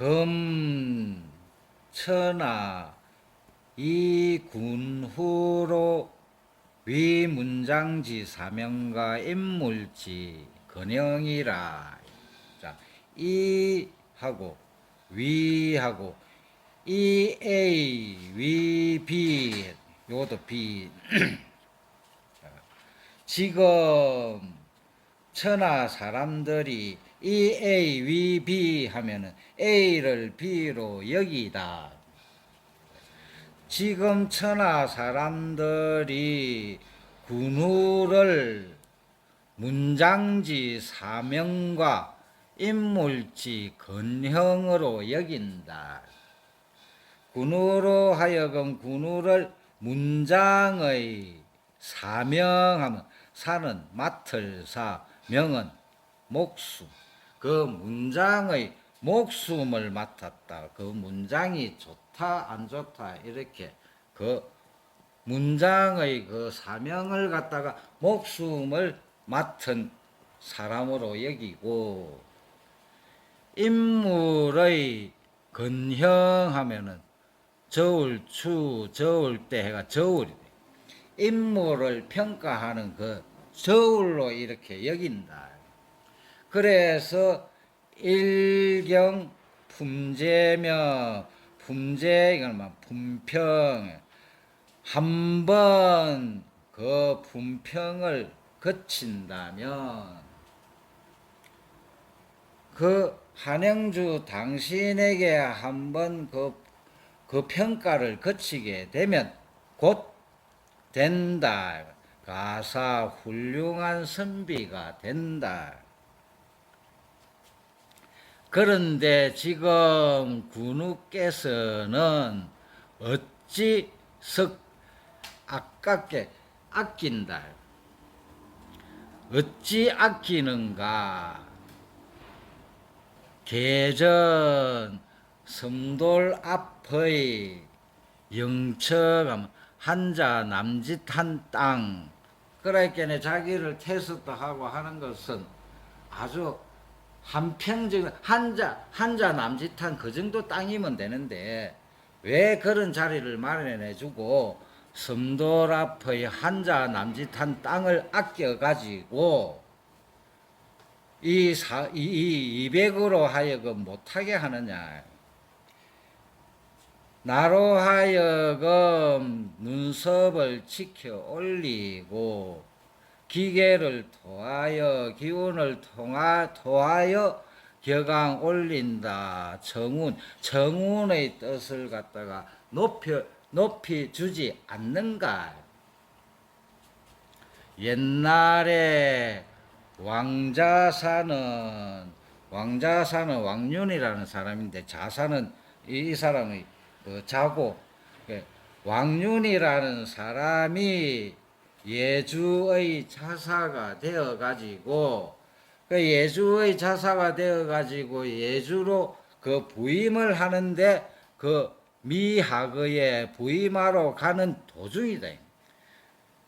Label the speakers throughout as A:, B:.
A: 금, 천하, 이 군후로 위문장지 사명과 인물지 근영이라. 자, 이 하고 위 하고 이 A 위 B 요것도 B. 자, 지금 천하 사람들이 이 A 위 B 하면은 A를 B로 여기다. 지금 천하 사람들이 군우를 문장지 사명과 인물지 근형으로 여긴다. 군우로 하여금 군우를 문장의 사명하면 사는 맡을 사 명은 목숨 그 문장의 목숨을 맡았다. 그 문장이 좋다 안 좋다 이렇게 그 문장의 그 사명을 갖다가 목숨을 맡은 사람으로 여기고 인물의 근형하면은 저울 추 저울 때 해가 저울이 돼. 인물을 평가하는 그 저울로 이렇게 여긴다. 그래서 일경 품제명 품제 이건 막 품평 한 번 그 품평을 거친다면 그 한영주 당신에게 한번 그, 그 평가를 거치게 되면 곧 된다. 가사 훌륭한 선비가 된다. 그런데 지금 군우께서는 어찌 석 아깝게 아낀다. 어찌 아끼는가? 개전 섬돌 앞의 영척 한자 남짓한 땅 그러니까 자기를 테스트하고 하는 것은 아주 한평적 한자 한자 남짓한 그 정도 땅이면 되는데 왜 그런 자리를 마련해 주고 섬돌 앞의 한자 남짓한 땅을 아껴 가지고 이 사, 이, 이 200으로 하여금 못하게 하느냐. 나로 하여금 눈썹을 지켜 올리고 기계를 토하여 기운을 통하 토하여 격앙 올린다. 정운 정운의 뜻을 갖다가 높여 높이 주지 않는가. 옛날에 왕자사는 왕자사는 왕윤이라는 사람인데 자사는 이, 이 사람의 그 자고 그 왕윤이라는 사람이 예주의 자사가 되어 가지고 그 예주의 자사가 되어 가지고 예주로 그 부임을 하는데 그 미하거에 부임하러 가는 도중이다.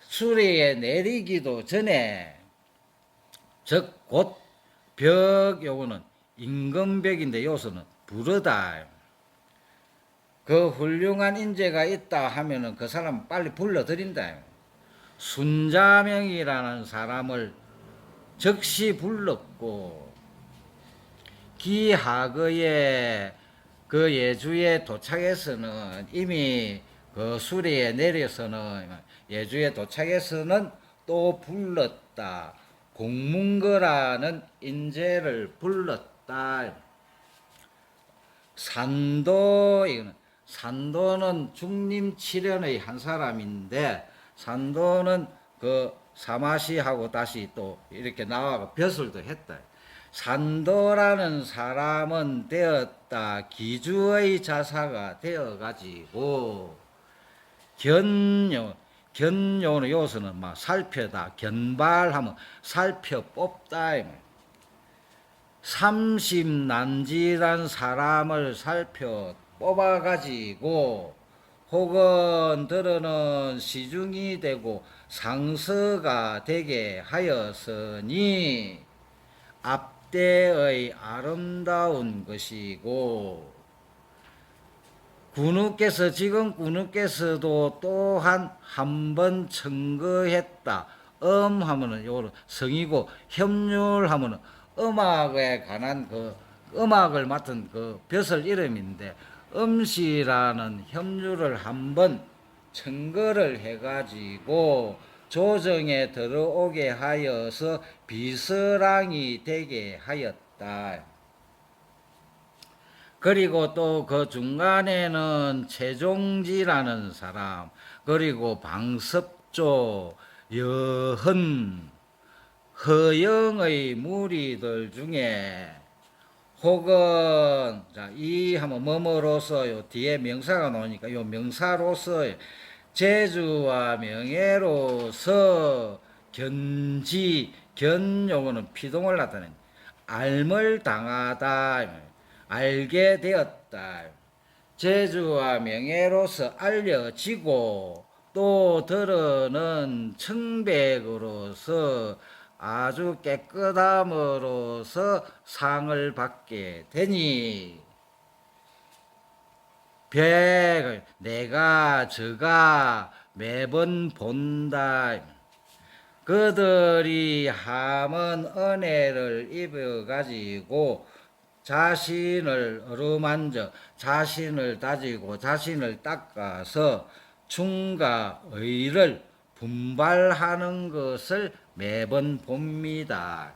A: 수리에 내리기도 전에 즉 곧 벽 요거는 임금벽인데 요소는 부르다. 그 훌륭한 인재가 있다 하면은 그 사람 빨리 불러들인다. 순자명이라는 사람을 즉시 불렀고 기하거에 그 예주에 도착해서는 이미 그 수리에 내려서는 예주에 도착해서는 또 불렀다. 공문거라는 인재를 불렀다. 산도는 중림 칠연의 한 사람인데 산도는 그 사마시하고 다시 또 이렇게 나와가 벼슬도 했다. 산도라는 사람은 되었다. 기주의 자사가 되어 가지고 견요 견요는 요소는 막 살펴다 견발하면 살펴 뽑다. 30 난지란 사람을 살펴 뽑아 가지고 혹은 들어는 시중이 되고 상서가 되게 하였으니 앞 때의 아름다운 것이고 군우께서 지금 군우께서도 또한 한 번 청거했다. 음 하면은 요거 성이고 협률 하면은 음악에 관한 그 음악을 맡은 그 벼슬 이름인데 음시라는 협률을 한번 청거를 해가지고 조정에 들어오게 하여서 비서랑이 되게 하였다. 그리고 또 그 중간에는 최종지라는 사람, 그리고 방섭조, 여흔, 허영의 무리들 중에 혹은 자, 이 하면 뭐뭐로서 요. 뒤에 명사가 나오니까 요 명사로서 재주와 명예로서 견지 견 요거는 피동을 나타내 알물 당하다. 알게 되었다. 재주와 명예로서 알려지고 또 들어는 청백으로서 아주 깨끗함으로서 상을 받게 되니 백 내가 저가 매번 본다. 그들이 함은 은혜를 입어 가지고 자신을 어루만져 자신을 다지고 자신을 닦아서 충과 의를 분발하는 것을 매번 봅니다.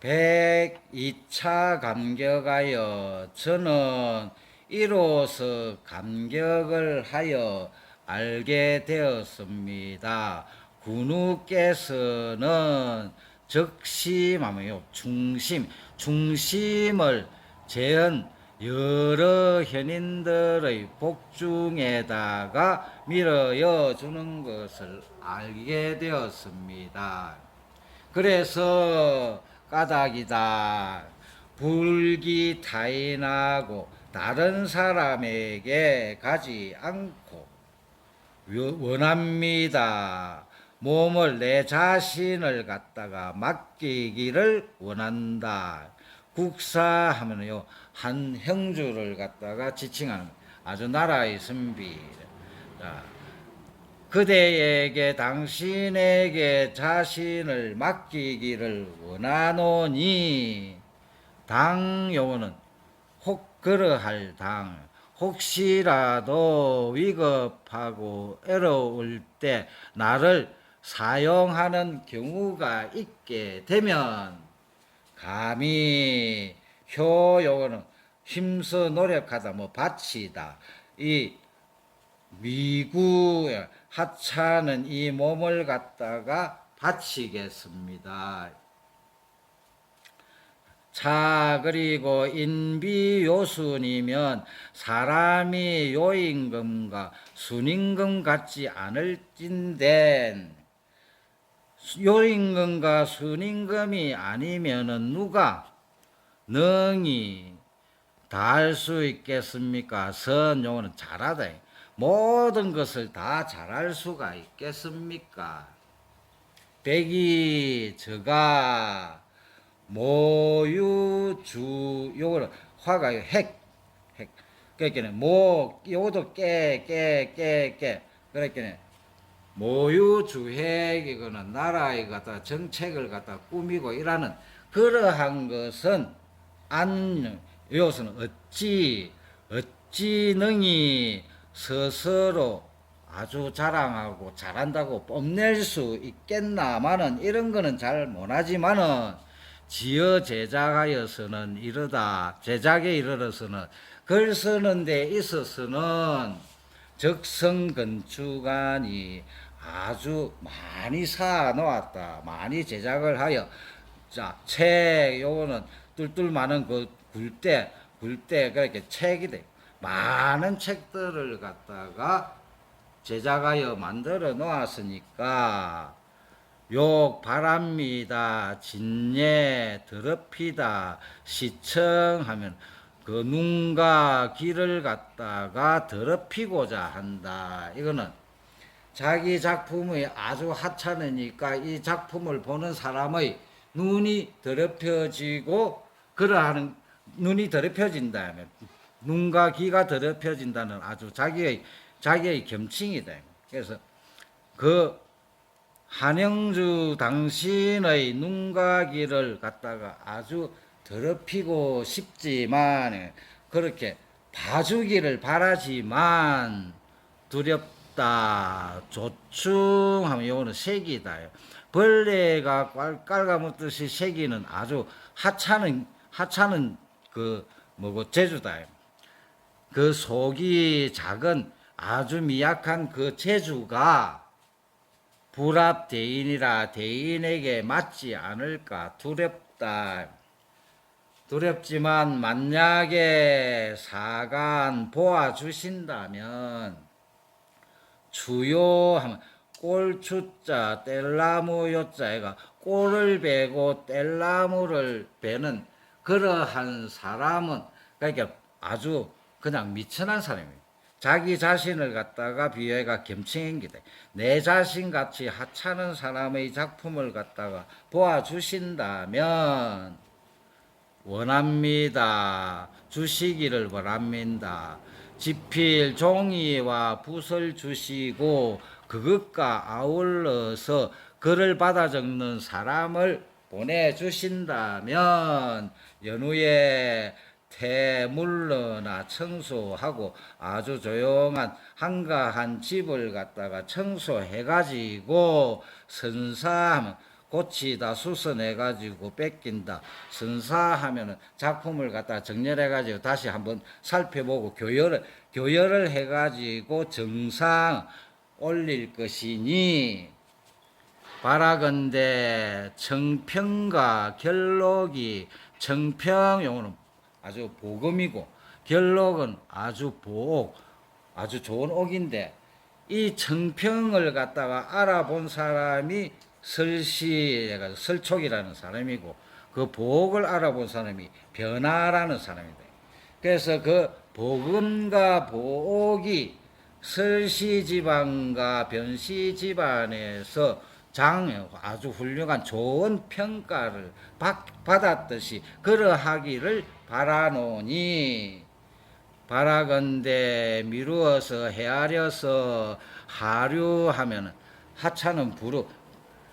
A: 102차 감격하여 저는 이로써 감격을 하여 알게 되었습니다. 군우께서는 적심하며요. 중심, 중심을 재현 여러 현인들의 복중에다가 밀어여 주는 것을 알게 되었습니다. 그래서 까닭이다. 불기 타인하고 다른 사람에게 가지 않고 원합니다. 몸을 내 자신을 갖다가 맡기기를 원한다. 국사 하면요 한 형주를 갖다가 지칭하는 아주 나라의 선비. 자, 그대에게 당신에게 자신을 맡기기를 원하노니 당 요거는 혹 그러할 당 혹시라도 위급하고 애로울 때 나를 사용하는 경우가 있게 되면 감히 효 요거는 힘써 노력하다 뭐 바치다 이 미구 하찮은 이 몸을 갖다가 바치겠습니다. 자 그리고 인비요순이면 사람이 요임금과 순임금 같지 않을진된 요임금과 순임금이 아니면은 누가 능히 다 할 수 있겠습니까? 선 요거는 잘하다. 모든 것을 다 잘할 수가 있겠습니까? 백이 저가 모유주 요거는 화가 핵, 핵. 그러니까 모 요것도 깨 깨 깨 깨 그러니까 모유주핵 이거는 나라의 갖다 정책을 갖다 꾸미고 일하는 그러한 것은 안 이것은 어찌 어찌 능히 스스로 아주 자랑하고 잘한다고 뽐낼 수 있겠나마는 이런 거는 잘 못하지만은 지어 제작하여서는 이르다 제작에 이르러서는 글 쓰는 데 있어서는 적성 건축안이 아주 많이 사 놓았다 많이 제작을 하여 자 책 요거는 뚫뚫 많은 그 굴대 굴대 그렇게 책이 돼 많은 책들을 갖다가 제작하여 만들어 놓았으니까 욕 바랍니다. 진예 더럽히다. 시청하면 그 눈과 귀를 갖다가 더럽히고자 한다. 이거는 자기 작품이 아주 하찮으니까 이 작품을 보는 사람의 눈이 더럽혀지고 그러하는 눈이 더럽혀진다면 눈과 귀가 더럽혀진다는 아주 자기의 자기의 겸칭이다. 그래서 그 한영주 당신의 눈과 귀를 갖다가 아주 더럽히고 싶지만 그렇게 봐주기를 바라지만 두렵 다 조충하면 이거는 색이다 벌레가 깔- 깔가묻듯이 색이는 아주 하찮은 하찮은 그 뭐고 제주다 그 속이 작은 아주 미약한 그 제주가 불합 대인이라 대인에게 맞지 않을까. 두렵다. 두렵지만 만약에 사간 보아 주신다면 주요 하면 꼴추자 뗄나무 요자가 꼴을 베고 뗄나무를 베는 그러한 사람은 그러니까 아주 그냥 미천한 사람이에요. 자기 자신을 갖다가 비유해가 게돼. 내 자신 같이 하찮은 사람의 작품을 갖다가 보아주신다면 원합니다. 주시기를 원합니다. 지필 종이와 붓을 주시고 그것과 아울러서 글을 받아 적는 사람을 보내주신다면 연후에 태물러나 청소하고 아주 조용한 한가한 집을 갖다가 청소해가지고 선사하면 고치다 수선해가지고 뺏긴다. 선사하면은 작품을 갖다 정렬해가지고 다시 한번 살펴보고 교열을 교열을 해가지고 정상 올릴 것이니 바라건대 청평과 결록이 청평 용어는 아주 복음이고 결록은 아주 보옥 아주 좋은 옥인데 이 청평을 갖다가 알아본 사람이 설시가 설촉이라는 사람이고 그 복을 알아본 사람이 변화라는 사람이다. 그래서 그 복음과 보옥이 설시 집안과 변시 집안에서 장 아주 훌륭한 좋은 평가를 받, 받았듯이 그러하기를 바라노니 바라건대 미루어서 헤아려서 하류하면 하찮은 부르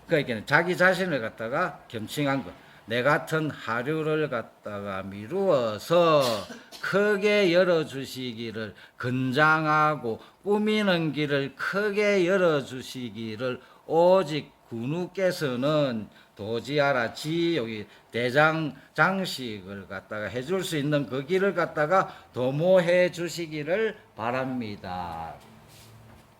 A: 그러니까 자기 자신을 갖다가 겸칭한 것. 내 같은 하류를 갖다가 미루어서 크게 열어주시기를 건장하고 꾸미는 길을 크게 열어주시기를 오직 군우께서는 도지하라 지 여기 대장 장식을 갖다가 해줄 수 있는 그 길을 갖다가 도모해 주시기를 바랍니다.